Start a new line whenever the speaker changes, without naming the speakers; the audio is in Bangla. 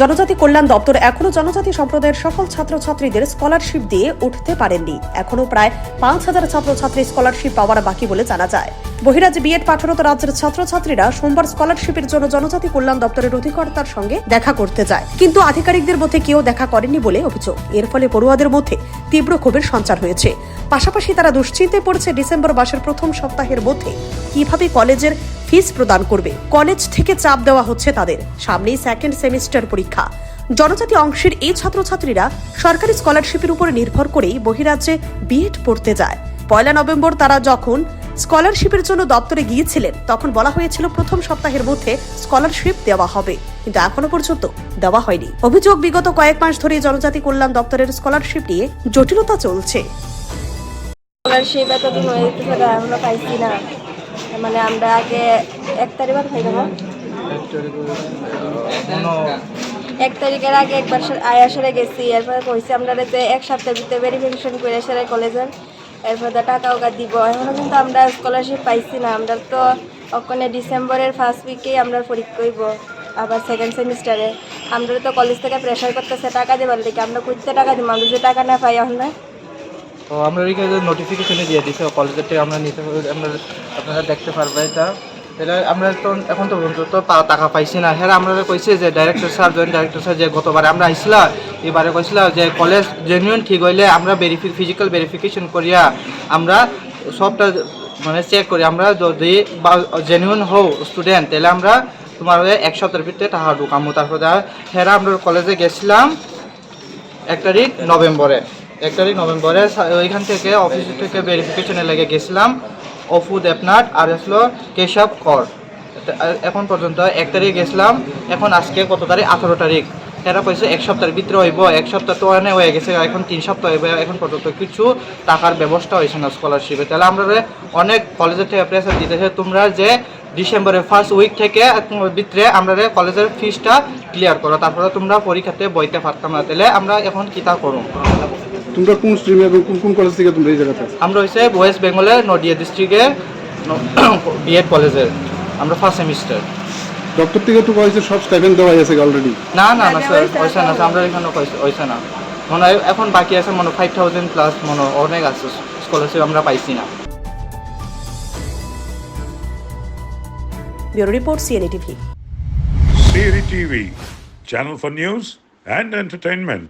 জনজাতি কল্যাণ দপ্তর এখনও জনজাতি সম্প্রদায়ের সকল ছাত্রছাত্রীদের স্কলারশিপ দিয়ে উঠতে পারেননি। এখনও প্রায় পাঁচ হাজার ছাত্রছাত্রী স্কলারশিপ পাওয়ার বাকি বলে জানা যায়। বহিরাজ্যে বিএড পাঠরত রাজ্যের ছাত্রছাত্রীরা সোমবার স্কলারশিপের জন্য জনজাতি কল্যাণ দপ্তরের অধিকর্তার সঙ্গে দেখা করতে যায়। কিন্তু আধিকারিকদের মধ্যে কেউ দেখা করেনি বলে অভিযোগ। এর ফলে পড়ুয়াদের মধ্যে তীব্র ক্ষোভের সঞ্চার হয়েছে। পাশাপাশি তারা দুশ্চিন্তায় পড়ছে ডিসেম্বর মাসের প্রথম সপ্তাহের মধ্যে। কীভাবে কলেজের ফিস প্রদান করবে। কলেজ থেকে চাপ দেওয়া হচ্ছে তাদের। সামনেই সেকেন্ড সেমিস্টার পরীক্ষা। জনজাতি অংশের এই ছাত্রছাত্রীরা সরকারি স্কলারশিপের উপর নির্ভর করেই বহিরাজ্যে বিএড পড়তে যায়। পয়লা নভেম্বর তারা যখন স্কলারশিপের জন্য দপ্তরে গিয়েছিলেন তখন বলা হয়েছিল প্রথম সপ্তাহের মধ্যে স্কলারশিপ দেওয়া হবে। কিন্তু এখনও পর্যন্ত দেওয়া হয়নি। অভিযোগ বিগত কয়েক মাস ধরে জনজাতি কল্যাণ দপ্তরের স্কলারশিপ নিয়ে জটিলতা চলছে।
স্কলারশিপ এতদিন হয়ে গা, পাইছি না। মানে আমরা আগে এক তারিখ পাই না এক তারিখের আগে একবার সা- আয়া গেছি। এরপরে কইছি আমরা যে এক সপ্তাহের ভিতরে ভেরিফিকেশন করে সারে কলেজের। এরপর টাকা ওকা দিব। এখনও কিন্তু আমরা স্কলারশিপ পাইছি না। আমরা তো ওখানে ডিসেম্বরের ফার্স্ট উইকেই আমরা পরীক্ষা করব আবার সেকেন্ড সেমিস্টারে আমরা তো কলেজ থেকে প্রেশার করতেছে, টাকা দেবার দিকে আমরা করতে টাকা দিব, আমরা যে টাকা না পাই না
তো আমরা নোটিফিকেশনে দিয়ে দিছি কলেজের থেকে আমরা নিতে আমরা আপনারা দেখতে পারবে এটা। তাহলে আমরা তো এখন তো তো টাকা পাইছি না। হ্যাঁ আমরা কইছি যে director sir joint director sir যে গতবারে আমরা আইছিলাম এবারে কইছিলাম যে কলেজ জেনুইন ঠিক হইলে আমরা ভেরিফি ফিজিক্যাল ভেরিফিকেশন করিয়া আমরা সবটা মানে চেক করি। আমরা যদি জেনুইন হও স্টুডেন্ট তাহলে আমরা তোমার এক সপ্তাহের ভিতরে টাকা ঢুকামো। তারপরে হ্যাঁ আমরা কলেজে গেছিলাম এক তারিখ নভেম্বরে এক তারিখ নভেম্বরে ওইখান থেকে অফিস থেকে ভেরিফিকেশনে লেগে গেছিলাম। অফু দেবনাথ আর আসলো কেশব কর। এখন পর্যন্ত এক তারিখ গেছিলাম। এখন আজকে কত তারিখ? আঠারো তারিখ। এরা কইছে এক সপ্তাহের ভিতরে হইব। এক সপ্তাহ তো অনেক হয়ে গেছে। এখন তিন সপ্তাহ হইব। এখন পর্যন্ত কিছু টাকার ব্যবস্থা হয়েছে না স্কলারশিপে তাহলে আমরা অনেক কলেজের থেকে প্রেসার দিতেছে, তোমরা যে ডিসেম্বরের ফার্স্ট উইক থেকে ভিতরে আমরা কলেজের ফিসটা ক্লিয়ার করো। তারপরে তোমরা পরীক্ষাতে বইতে পারতাম না। তাহলে আমরা এখন কিতা করো
তোমরা কোন স্ট্রিমে এবং কোন কোন কলেজ থেকে তোমরা এই জায়গাতে আছো?
আমরা হচ্ছে ওয়েস্ট বেঙ্গলের নদিয়া ডিস্ট্রিক্টের বিএড কলেজের আমরা ফার্স্ট সেমিস্টার
দপ্তর থেকে তো কয়েছে সব স্টাইপেন্ড দেওয়া হয়েছে অলরেডি
না না না স্যার ওইসা না আমরা এখানে ওইসা না। মনে হয় এখন বাকি আছে মনে ফাইভ থাউজেন্ড প্লাস মনে অনেক আছে স্কলারশিপ আমরা পাইছি না।
Bureau report CNA TV
Siri TV, channel for news and entertainment.